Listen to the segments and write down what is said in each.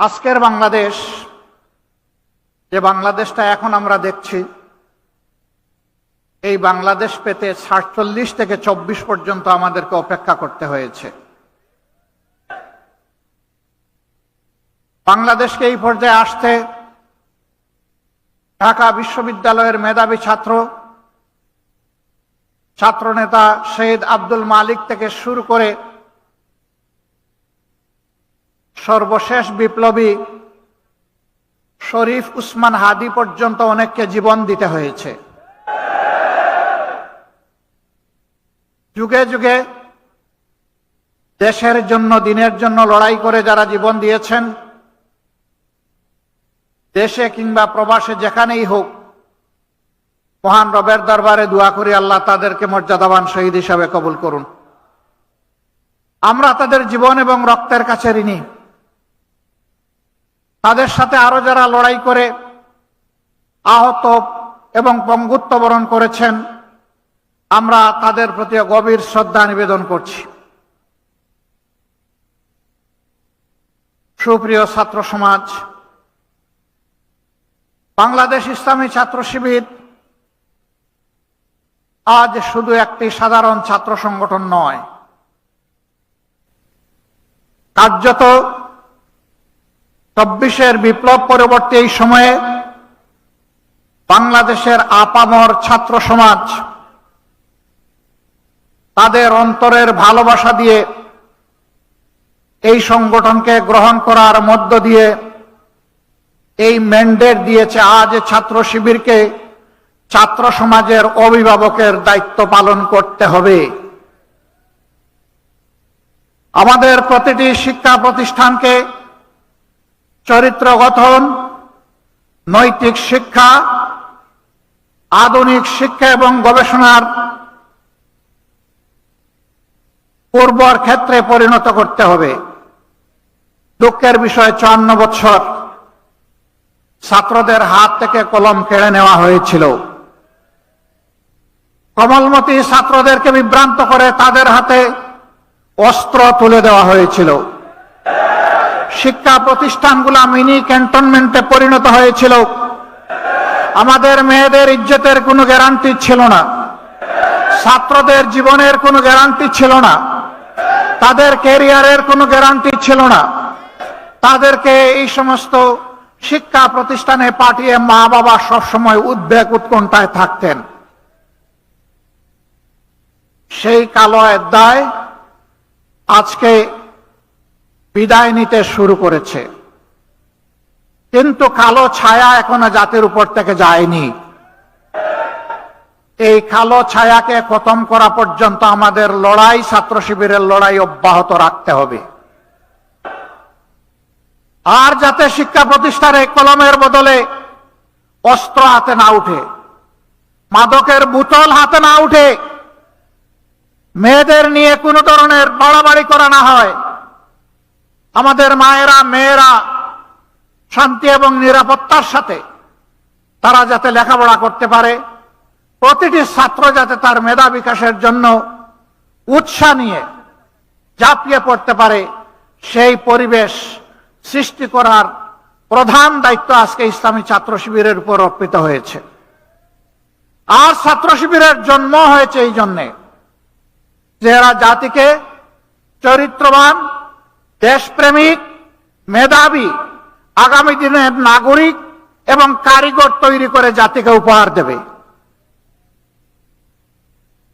আজকের বাংলাদেশ, যে বাংলাদেশটা এখন আমরা দেখছি, এই বাংলাদেশ পেতে সাতচল্লিশ থেকে চব্বিশ পর্যন্ত আমাদেরকে অপেক্ষা করতে হয়েছে। বাংলাদেশকে এই পর্যায়ে আসতে ঢাকা বিশ্ববিদ্যালয়ের মেধাবী ছাত্র, ছাত্রনেতা শহীদ আব্দুল মালিক থেকে শুরু করে সর্বশেষ বিপ্লবী শরীফ উসমান হাদি পর্যন্ত অনেককে জীবন দিতে হয়েছে। যুগে যুগে দেশের জন্য, দিনের জন্য লড়াই করে যারা জীবন দিয়েছেন, দেশে কিংবা প্রবাসে যেখানেই হোক, মহান রবের দরবারে দোয়া করি আল্লাহ তাদেরকে মর্যাদাবান শহীদ হিসাবে কবুল করুন। আমরা তাদের জীবন এবং রক্তের কাছে ঋণী। তাদের সাথে আরও যারা লড়াই করে আহত এবং পঙ্গুত্ব বরণ করেছেন, আমরা তাদের প্রতি গভীর শ্রদ্ধা নিবেদন করছি। সুপ্রিয় ছাত্র সমাজ, বাংলাদেশ ইসলামী ছাত্র শিবির আজ শুধু একটি সাধারণ ছাত্র সংগঠন নয়, কার্যত চব্বিশের বিপ্লব পরবর্তী এই সময়ে বাংলাদেশের আপামর ছাত্র সমাজ তাদের অন্তরের ভালোবাসা দিয়ে এই সংগঠনকে গ্রহণ করার মধ্য দিয়ে এই ম্যান্ডেট দিয়েছে আজ ছাত্র শিবিরকে ছাত্র সমাজের অভিভাবকের দায়িত্ব পালন করতে হবে। আমাদের প্রতিটি শিক্ষা প্রতিষ্ঠানকে চরিত্র গঠন, নৈতিক শিক্ষা, আধুনিক শিক্ষা এবং গবেষণার পূর্বর ক্ষেত্রে পরিণত করতে হবে। দুঃখের বিষয়, চুয়ান্ন বছর ছাত্রদের হাত থেকে কলম কেড়ে নেওয়া হয়েছিল। কমলমতি ছাত্রদেরকে বিভ্রান্ত করে তাদের হাতে অস্ত্র তুলে দেওয়া হয়েছিল। শিক্ষা প্রতিষ্ঠানগুলা মিনি ক্যান্টনমেন্টে পরিণত হয়েছিল। আমাদের মেয়েদের ইজ্জতের কোনো গ্যারান্টি ছিল না। ছাত্রদের জীবনের কোনো গ্যারান্টি ছিল না। তাদের ক্যারিয়ারের কোনো গ্যারান্টি ছিল না। তাদেরকে এই সমস্ত শিক্ষা প্রতিষ্ঠানে পাঠিয়ে মা বাবা সবসময় উদ্বেগ উৎকণ্ঠায় থাকতেন। সেই কালো অধ্যায় আজকে বিদায় নিতে শুরু করেছে। কিন্তু কালো ছায়া এখনও জাতির উপর থেকে যায়নি। এই কালো ছায়াকে খতম করা পর্যন্ত আমাদের লড়াই, ছাত্র শিবিরের লড়াই অব্যাহত রাখতে হবে। আর যাতে শিক্ষা প্রতিষ্ঠানে কলমের বদলে অস্ত্র হাতে না উঠে, মাদকের বোতল হাতে না উঠে, মেয়েদের নিয়ে কোনো ধরনের বাড়াবাড়ি করা না হয় আমাদের মায়েরা, মেয়েরা শান্তি এবং নিরাপত্তার সাথে তারা যাতে লেখাপড়া করতে পারে, প্রতিটি ছাত্র যাতে তার মেধা বিকাশের জন্য উৎসাহ নিয়ে ঝাঁপিয়ে পড়তে পারে, সেই পরিবেশ সৃষ্টি করার প্রধান দায়িত্ব আজকে ইসলামী ছাত্র শিবিরের উপর অর্পিত হয়েছে। আর ছাত্র শিবিরের জন্ম হয়েছে এই জন্যে যে এরা জাতিকে চরিত্রবান দেশপ্রেমিক, মেধাবী, আগামী দিনের নাগরিক এবং কারিগর তৈরি করে জাতিকে উপহার দেবে।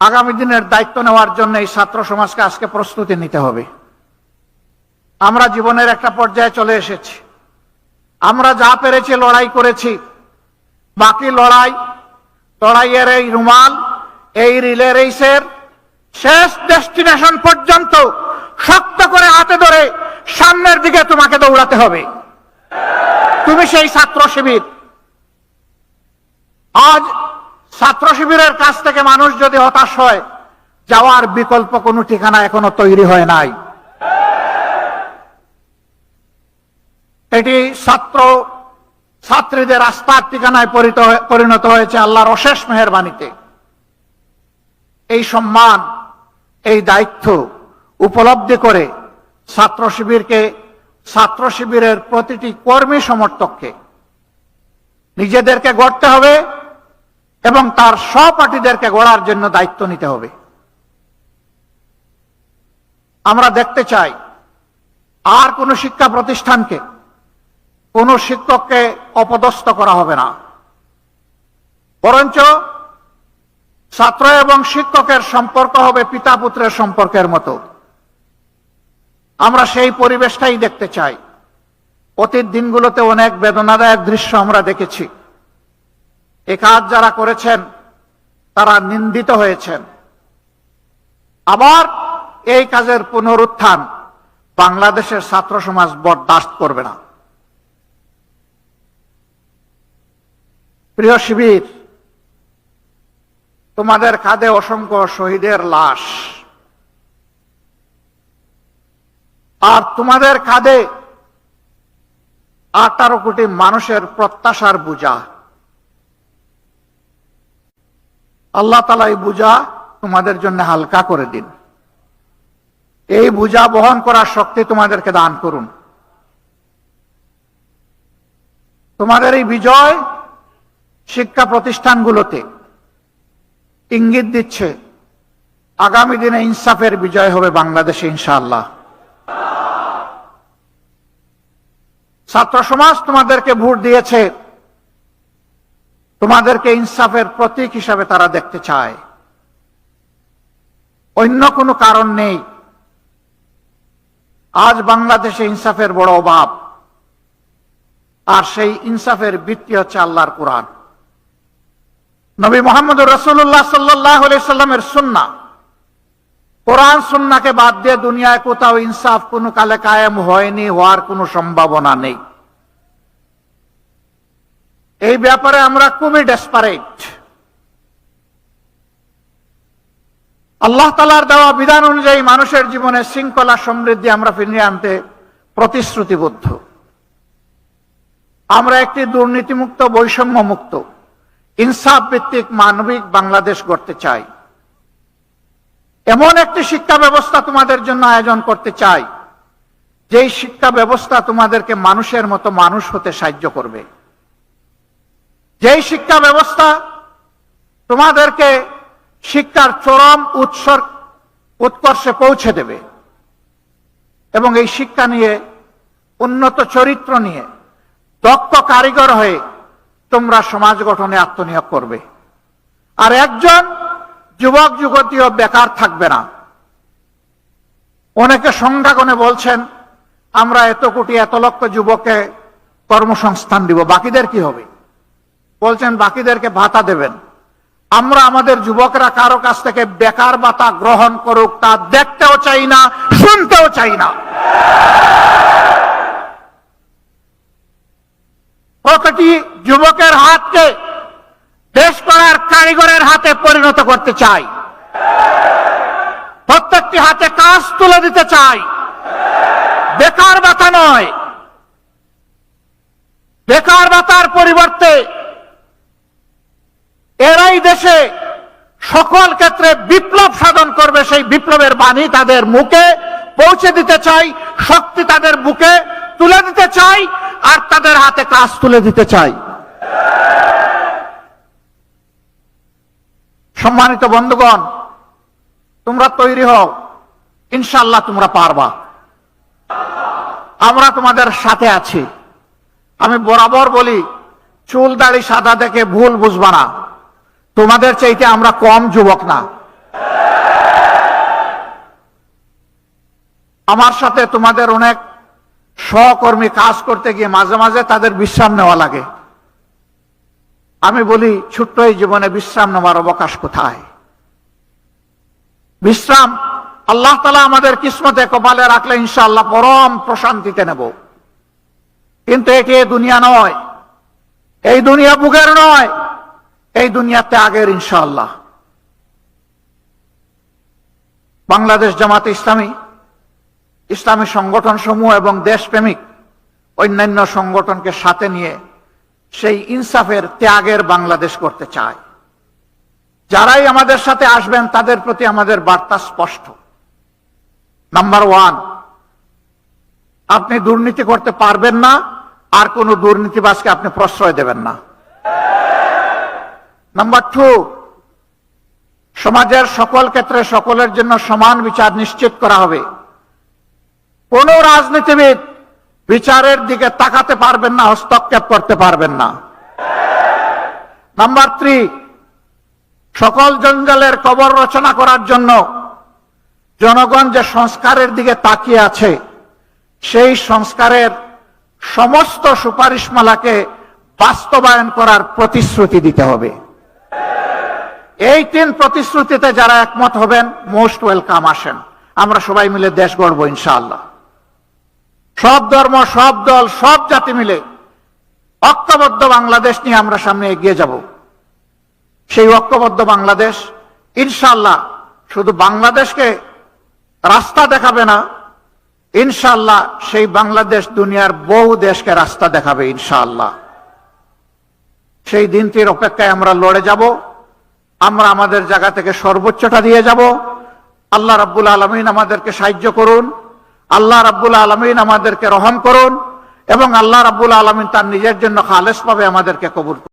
আগামী দিনের দায়িত্ব নেওয়ার জন্য এই ছাত্র সমাজকে আজকে প্রস্তুতি নিতে হবে। আমরা জীবনের একটা পর্যায়ে চলে এসেছি। আমরা যা পেরেছি, লড়াই করেছি। বাকি লড়াই, লড়াইয়ের এই রুমাল, এই রিলে রেসের শেষ ডেস্টিনেশন পর্যন্ত শক্ত করে হাতে ধরে সামনের দিকে তোমাকে দৌড়াতে হবে। তুমি সেই ছাত্র শিবির। আজ ছাত্র শিবিরের কাছ থেকে মানুষ যদি হতাশ হয়, যাওয়ার বিকল্প কোনো ঠিকানা এখনও তৈরি হয় নাই। এটি ছাত্র, ছাত্রীদের আস্থার ঠিকানায় পরিণত হয়েছে আল্লাহর অশেষ মেহরবানিতে। এই সম্মান, এই দায়িত্ব উপলব্ধি করে ছাত্র শিবিরকে, ছাত্র শিবিরের প্রতিটি কর্মী সমর্থককে নিজেদেরকে গড়তে হবে এবং তার সহপাঠীদেরকে গড়ার জন্য দায়িত্ব নিতে হবে। আমরা দেখতে চাই, আর কোন শিক্ষা প্রতিষ্ঠানকে, কোন শিক্ষককে অপদস্থ করা হবে না। বরঞ্চ ছাত্র এবং শিক্ষকের সম্পর্ক হবে পিতা পুত্রের সম্পর্কের মতো। আমরা সেই পরিবেশটাই দেখতে চাই। অতীত দিনগুলোতে অনেক বেদনাদায়ক দৃশ্য আমরা দেখেছি। এ কাজ যারা করেছেন, তারা নিন্দিত হয়েছেন। আবার এই কাজের পুনরুত্থান বাংলাদেশের ছাত্র সমাজ বরদাস্ত করবে না। প্রিয় শিবির, তোমাদের কাঁধে অসংখ্য শহীদের লাশ। আর তোমাদের কাঁধে আঠারো কোটি মানুষের প্রত্যাশার বোঝা। আল্লাহ তালা এই বোঝা তোমাদের জন্য হালকা করে দিন। এই বোঝা বহন করার শক্তি তোমাদেরকে দান করুন। তোমাদের এই বিজয় শিক্ষা প্রতিষ্ঠানগুলোতে ইঙ্গিত দিচ্ছে, আগামী দিনে ইনসাফের বিজয় হবে বাংলাদেশে ইনশাআল্লাহ। ছাত্র সমাজ তোমাদেরকে ভোট দিয়েছে। তোমাদেরকে ইনসাফের প্রতীক হিসাবে তারা দেখতে চায়। অন্য কোনো কারণ নেই। আজ বাংলাদেশে ইনসাফের বড় অভাব। আর সেই ইনসাফের ভিত্তি হচ্ছে আল্লাহর কোরআন। নবী মোহাম্মদ রসুল্লাহ সাল্লাহ সাল্লামের সুন্না কোরআন সুন্নাকে বাদ দিয়ে দুনিয়ায় কোথাও ইনসাফ কোনো কালে কায়েম হয়নি, হওয়ার কোনো সম্ভাবনা নেই। এই ব্যাপারে আমরা খুবই ডেসপারেট আল্লাহ তালার দেওয়া বিধান অনুযায়ী মানুষের জীবনে শৃঙ্খলা সমৃদ্ধি আমরা ফিরিয়ে আনতে প্রতিশ্রুতিবদ্ধ। আমরা একটি দুর্নীতিমুক্ত বৈষম্য মুক্ত ইনসাফ ভিত্তিক মানবিক বাংলাদেশ গড়তে চাই। এমন একটি শিক্ষা ব্যবস্থা তোমাদের জন্য আয়োজন করতে চাই, যেই শিক্ষা ব্যবস্থা তোমাদেরকে মানুষের মতো মানুষ হতে সাহায্য করবে। যেই শিক্ষা ব্যবস্থা তোমাদেরকে শিক্ষার চরম উৎসর, উৎকর্ষে পৌঁছে দেবে এবং এই শিক্ষা নিয়ে, উন্নত চরিত্র নিয়ে, দক্ষ কারিগর হয়ে তোমরা সমাজ গঠনে আত্মনিয়োগ করবে। আর একজন যুবক, যুবতীও বেকার থাকবে না। অনেকে সংখ্যাগণে বলছেন, আমরা এত কোটি, এত লক্ষ যুবককে কর্মসংস্থান দিব, বাকিদের কি হবে? বলছেন, বাকিদেরকে ভাতা দেবেন। আমরা আমাদের যুবকরা কারও কাছ থেকে বেকার ভাতা গ্রহণ করুক, তা দেখতেও চাই না, শুনতেও চাই না। প্রতিটি যুবকের হাতকে দেশ করার কারিগরের হাতে পরিণত করতে চাই। প্রত্যেকটি হাতে কাজ তুলে দিতে চাই। বেকার ভাতা নয়। বেকার ভাতার পরিবর্তে এরাই দেশে সকল ক্ষেত্রে বিপ্লব সাধন করবে, সেই বিপ্লবের বাণী তাদের মুখে পৌঁছে দিতে চাই, শক্তি তাদের বুকে তুলে দিতে চাই, আর তাদের হাতে কাজ তুলে দিতে চাই। সম্মানিত বন্ধুগণ, তোমরা তৈরি হও। ইনশাল্লাহ তোমরা পারবা। আমরা তোমাদের সাথে আছি। আমি বরাবর বলি, চুল দাড়ি সাদা দেখে ভুল বুঝবা না। তোমাদের চাইতে আমরা কম যুবক না। আমার সাথে তোমাদের অনেক সহকর্মী কাজ করতে গিয়ে মাঝে মাঝে তাদের বিশ্রাম নেওয়া লাগে। আমি বলি, ছোট্ট এই জীবনে বিশ্রাম নেওয়ার অবকাশ কোথায়? বিশ্রাম আল্লাহ তালা আমাদের কিসমতে কপালে রাখলে ইনশাআল্লাহ পরম প্রশান্তিতে নেব। কিন্তু এটি দুনিয়া নয়। এই দুনিয়া বুকের নয়। এই দুনিয়াতে আগের ইনশাআল্লাহ। বাংলাদেশ জামাতে ইসলামী ইসলামী সংগঠন সমূহ এবং দেশপ্রেমিক অন্যান্য সংগঠনকে সাথে নিয়ে সেই ইনসাফের ত্যাগের বাংলাদেশ করতে চায়। যারাই আমাদের সাথে আসবেন, তাদের প্রতি আমাদের বার্তা স্পষ্ট। নাম্বার ওয়ান আপনি দুর্নীতি করতে পারবেন না, আর কোনো দুর্নীতিবাজকে আপনি প্রশ্রয় দেবেন না। নাম্বার টু সমাজের সকল ক্ষেত্রে সকলের জন্য সমান বিচার নিশ্চিত করা হবে। কোন রাজনীতিবিদ বিচারের দিকে তাকাতে পারবেন না, হস্তক্ষেপ করতে পারবেন না। নাম্বার থ্রি, সকল জঞ্জালের কবর রচনা করার জন্য জনগণ যে সংস্কারের দিকে তাকিয়ে আছে, সেই সংস্কারের সমস্ত সুপারিশমালাকে বাস্তবায়ন করার প্রতিশ্রুতি দিতে হবে। এই তিন প্রতিশ্রুতিতে যারা একমত হবেন, মোস্ট ওয়েলকাম আসেন। আমরা সবাই মিলে দেশ গড়ব ইনশাআল্লাহ। সব ধর্ম, সব দল, সব জাতি মিলে ঐক্যবদ্ধ বাংলাদেশ নিয়ে আমরা সামনে এগিয়ে যাব। সেই ঐক্যবদ্ধ বাংলাদেশ ইনশাল্লাহ শুধু বাংলাদেশকে রাস্তা দেখাবে না ইনশাল্লাহ সেই বাংলাদেশ দুনিয়ার বহু দেশকে রাস্তা দেখাবে, ইনশাআল্লাহ। সেই দিনটির অপেক্ষায় আমরা লড়ে যাব, আমরা আমাদের জায়গা থেকে সর্বোচ্চটা দিয়ে যাব। আল্লাহ রাব্বুল আলমিন আমাদেরকে সাহায্য করুন। আল্লাহ রাব্বুল আলমিন আমাদেরকে রহম করুন এবং আল্লাহ রাব্বুল আলমিন তার নিজের জন্য খালেস পাবে আমাদেরকে কবুল